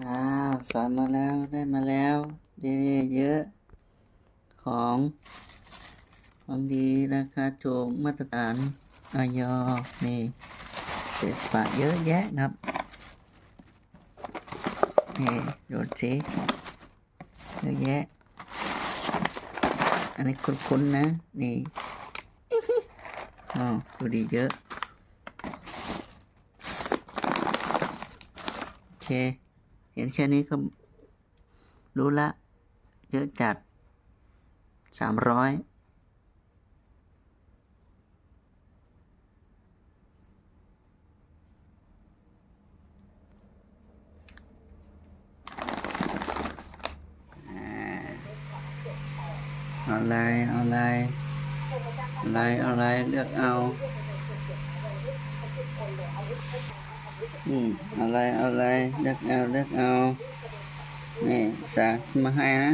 อ้าวสอนมาแล้วได้มาแล้วดีเยอะ ของ ของดีราคาถูกมาตรฐานออยนี่เศษปะเยอะแยะครับนี่ดูสิเยอะแยะ อันนี้คุ้นๆนะ นี่อ๋อดูดีเยอะ โอเค เห็นแค่นี้ก็รู้ละ เยอะจัดสามร้อยเอาอะไรเอาอะไรอะไรอะไรเลือกเอา อืมเอาเลยเอาเลยดักเอาดักเอานี่สามมาให้นะ